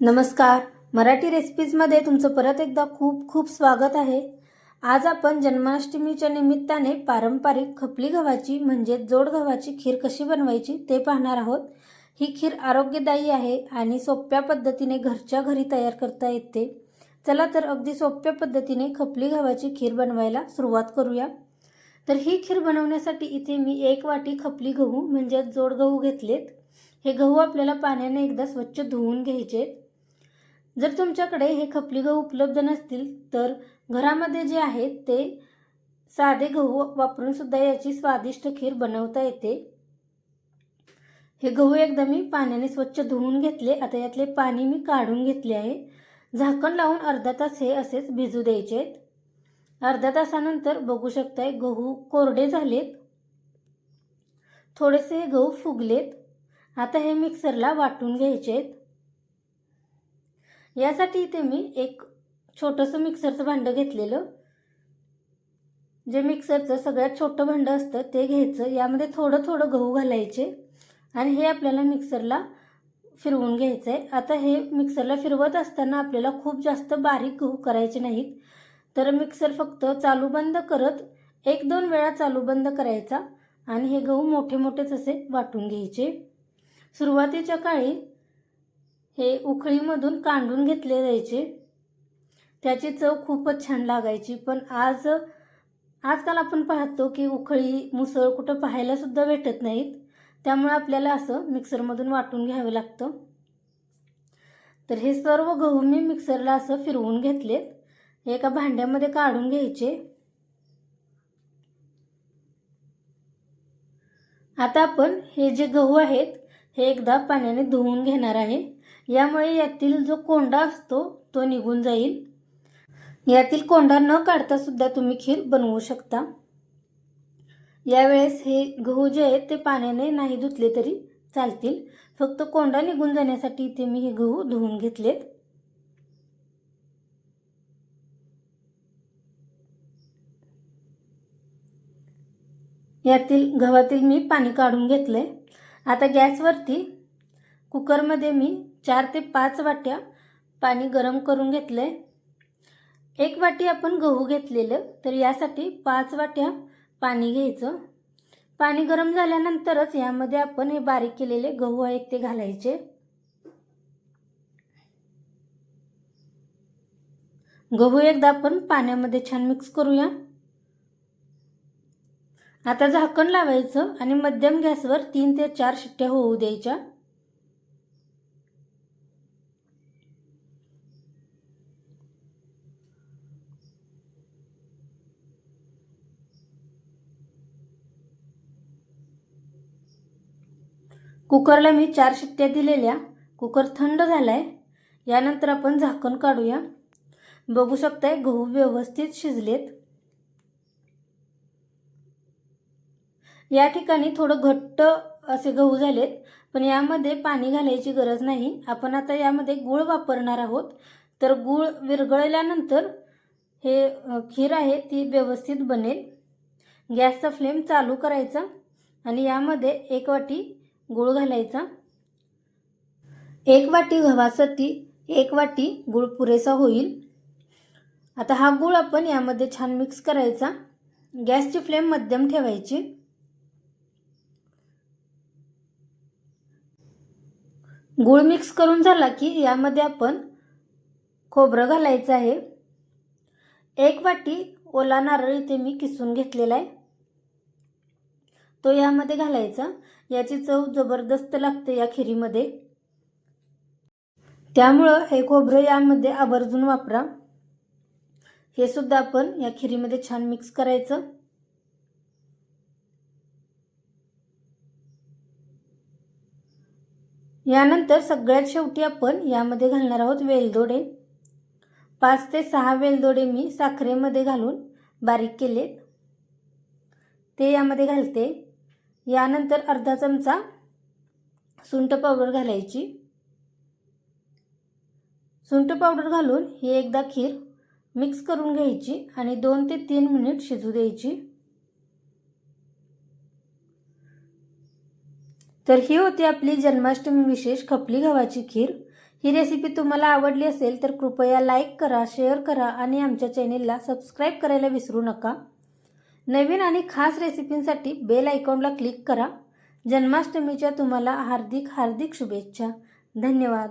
नमस्कार. मराठी रेसिपीजमध्ये तुमचं परत एकदा खूप खूप स्वागत आहे. आज आपण जन्माष्टमीच्या निमित्ताने पारंपरिक खपली गव्हाची म्हणजे जोड गव्हाची खीर कशी बनवायची ते पाहणार आहोत. ही खीर आरोग्यदायी आहे आणि सोप्या पद्धतीने घरच्या घरी तयार करता येते. चला तर अगदी सोप्या पद्धतीने खपली गव्हाची खीर बनवायला सुरुवात करूया. तर ही खीर बनवण्यासाठी इथे मी एक वाटी खपली गहू म्हणजे जोड गहू घेतलेत. हे गहू आपल्याला पाण्याने एकदा स्वच्छ धुवून घ्यायचे जर तुमच्याकडे हे खपली गहू उपलब्ध नसतील तर घरामध्ये जे आहेत ते साधे गहू वापरून सुद्धा याची स्वादिष्ट खीर बनवता येते. हे गहू एकदा मी पाण्याने स्वच्छ धुवून घेतले. आता यातले पाणी मी काढून घेतले आहे. झाकण लावून अर्धा तास हे असेच भिजू द्यायचे. आहेत अर्ध्या तासानंतर बघू शकताय गहू कोरडे झालेत. थोडेसे हे गहू फुगलेत. आता हे मिक्सरला वाटून घ्यायचे आहेत यासाठी इथे मी एक छोटंसं मिक्सरचं भांडं घेतलेलं. जे मिक्सरचं सगळ्यात छोटं भांडं असतं ते घ्यायचं. यामध्ये थोडं थोडं गहू घालायचे. आणि हे आपल्याला मिक्सरला फिरवून घ्यायचं आहे आता हे मिक्सरला फिरवत असताना आपल्याला खूप जास्त बारीक गहू करायचे नाहीत. तर मिक्सर फक्त चालू बंद करत एक दोन वेळा चालू बंद करायचा. आणि हे गहू मोठे मोठेच असे वाटून घ्यायचे. सुरुवातीच्या काळी हे उखळीमधून कांडून घेतले जायचे. त्याची चव खूपच छान लागायची. पण आज आजकाल आपण पाहतो की उखळी मुसळ कुठं पाहायला सुद्धा भेटत नाहीत. त्यामुळे आपल्याला असं मिक्सरमधून वाटून घ्यावं लागतं. तर हे सर्व गहू मी मिक्सरला असं फिरवून घेतलेत. एका भांड्यामध्ये काढून घ्यायचे. आता आपण हे जे गहू आहेत हे एकदा पाण्याने धुवून घेणार आहे. यामुळे यातील जो कोंडा असतो तो निघून जाईल. यातील कोंडा न काढता सुद्धा तुम्ही खीर बनवू शकता. यावेळेस हे गहू जे आहेत ते पाण्याने नाही धुतले तरी चालतील. फक्त कोंडा निघून जाण्यासाठी इथे मी हे गहू धुवून घेतलेत. यातील गव्हातील मी पाणी काढून घेतलंय. आता गॅसवरती कुकरमध्ये मी चार ते पाच वाट्या पाणी गरम करून घेतलं आहे एक वाटी आपण गहू घेतलेलं तर यासाठी पाच वाट्या पाणी घ्यायचं. पाणी गरम झाल्यानंतरच यामध्ये आपण हे बारीक केलेले गहू आहेत ते घालायचे. गहू एकदा आपण पाण्यामध्ये छान मिक्स करूया. आता झाकण लावायचं आणि मध्यम गॅसवर तीन ते चार शिट्ट्या होऊ द्यायच्या. कुकरला मी चार शिट्ट्या दिलेल्या. कुकर थंड झाला आहे यानंतर आपण झाकण काढूया. बघू शकताय गहू व्यवस्थित शिजलेत. या ठिकाणी थोडं घट्ट असे गहू झालेत पण यामध्ये पाणी घालायची गरज नाही. आपण आता यामध्ये गूळ वापरणार आहोत. तर गूळ विरघळल्यानंतर हे खीर आहे ती व्यवस्थित बनेल. गॅसचा फ्लेम चालू करायचा आणि यामध्ये एक वाटी गूळ घालायचा. एक वाटी गव्हासाठी एक वाटी गूळ पुरेसा होईल. आता हा गूळ आपण यामध्ये छान मिक्स करायचा. गॅसची फ्लेम मध्यम ठेवायची. गूळ मिक्स करून झाला की यामध्ये आपण खोबरं घालायचं आहे. एक वाटी ओला नारळ इथे मी किसून घेतलेला आहे. तो यामध्ये घालायचा. याची चव जबरदस्त लागते या खिरीमध्ये. त्यामुळं हे खोबरं यामध्ये आवर्जून वापरा. हे सुद्धा आपण या खिरीमध्ये छान मिक्स करायचं. यानंतर सगळ्यात शेवटी आपण यामध्ये घालणार आहोत वेलदोडे. पाच ते सहा वेलदोडे मी साखरेमध्ये घालून बारीक केलेत. ते यामध्ये घालते. यानंतर अर्धा चमचा सुंठ पावडर घालायची. सुंठ पावडर घालून ही एकदा खीर मिक्स करून घ्यायची आणि दोन ते तीन मिनिट शिजू द्यायची. तर ही होती आपली जन्माष्टमी विशेष खपली गव्हाची खीर. ही रेसिपी तुम्हाला आवडली असेल तर कृपया लाईक करा शेअर करा आणि आमच्या चॅनेलला सबस्क्राईब करायला विसरू नका. नवीन आणि खास रेसिपींसाठी बेल आयकॉनला क्लिक करा. जन्माष्टमीच्या तुम्हाला हार्दिक हार्दिक शुभेच्छा. धन्यवाद.